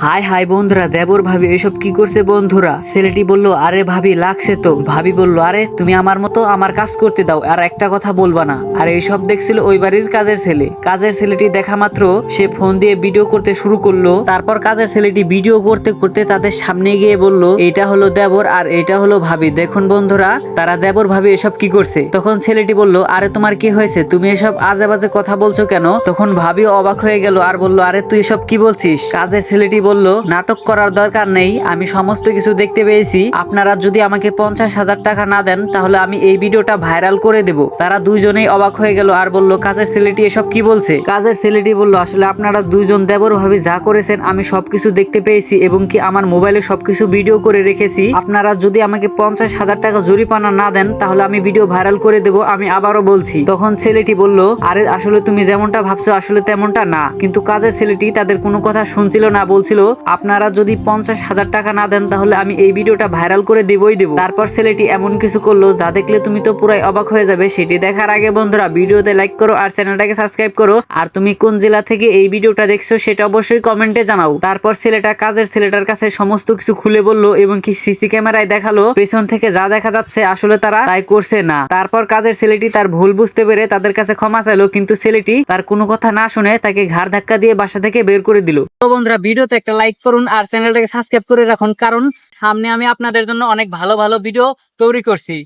High high বন্ধুরা, দেবর ভাবি, এসব কি করছে বন্ধুরা? ছেলেটি বলল, আরে ভাবি, লাগছে তো। ভাবি বলল, আরে, তুমি আমার মতো আমার কাজ করতে দাও, আর একটা কথা বলবা না। আর এইসব দেখছিল ওই বাড়ির কাজের ছেলে। কাজের ছেলেটি দেখা মাত্র সে ফোন দিয়ে ভিডিও করতে শুরু করল। তারপর কাজের ছেলেটি ভিডিও করতে করতে তাদের সামনে গিয়ে বলল, এটা হলো দেবর আর এটা হলো ভাবি। দেখুন বন্ধুরা, তারা দেবর ভাবি এসব কি করছে? তখন ছেলেটি বলল, আরে, তোমার কি হয়েছে? তুমি এসব আজে বাজে কথা বলছো কেন? তখন ভাবি অবাক হয়ে গেল আর বলল, আরে, তুই এসব কি বলছিস? কাজের ছেলেটি বলল, নাটক করার দরকার নেই, আমি সমস্ত কিছু দেখতে পেয়েছি। আপনারা যদি আমাকে পঞ্চাশ হাজার টাকা না দেন, তাহলে আমি এই ভিডিওটা ভাইরাল করে দেব। তারা দুইজনেই অবাক হয়ে গেল আর বলল, কাজের ছেলেটি এসব কি বলছে? কাজের ছেলেটি বলল, আসলে আপনারা দুইজন দেবর ভাবে যা করেছেন, আমি সবকিছু দেখতে পেয়েছি এবং কি আমার মোবাইলে সবকিছু ভিডিও করে রেখেছি। আপনারা যদি আমাকে পঞ্চাশ হাজার টাকা জরিপানা না দেন, তাহলে আমি ভিডিও ভাইরাল করে দেব, আমি আবারও বলছি। তখন ছেলেটি বলল, আরে, আসলে তুমি যেমনটা ভাবছ, আসলে তেমনটা না। কিন্তু কাজের ছেলেটি তাদের কোনো কথা শুনছিল না, বলছিল আপনারা যদি পঞ্চাশ হাজার টাকা না দেন, তাহলে আমি এই ভিডিওটা ভাইরাল করে দেবই দেবো। তারপর ছেলেটি এমন কিছু করল, যা দেখলে তুমি তো পুরাই অবাক হয়ে যাবে। সেটি দেখার আগে বন্ধুরা, ভিডিওতে লাইক করো আর চ্যানেলটাকে সাবস্ক্রাইব করো। আর তুমি কোন জেলা থেকে এই ভিডিওটা দেখছ, সেটা অবশ্যই কমেন্টে জানাও। তারপর ছেলেটা কাজের ছেলেটার কাছে সমস্ত কিছু খুলে বলল এবং কি সিসি ক্যামেরায় দেখাল। পেছন থেকে যা দেখা যাচ্ছে, আসলে তারা তাই করছে না। তারপর কাজের ছেলেটি তার ভুল বুঝতে পেরে তাদের কাছে ক্ষমা চাইলো, কিন্তু ছেলেটি তার কোনো কথা না শুনে তাকে ঘাড় ধাক্কা দিয়ে বাসা থেকে বের করে দিল। তো বন্ধুরা, ভিডিওতে একটা লাইক করুন আর চ্যানেলটাকে সাবস্ক্রাইব করে রাখুন। কারণ সামনে আমি আপনাদের জন্য অনেক ভালো ভালো ভিডিও তৈরি করছি।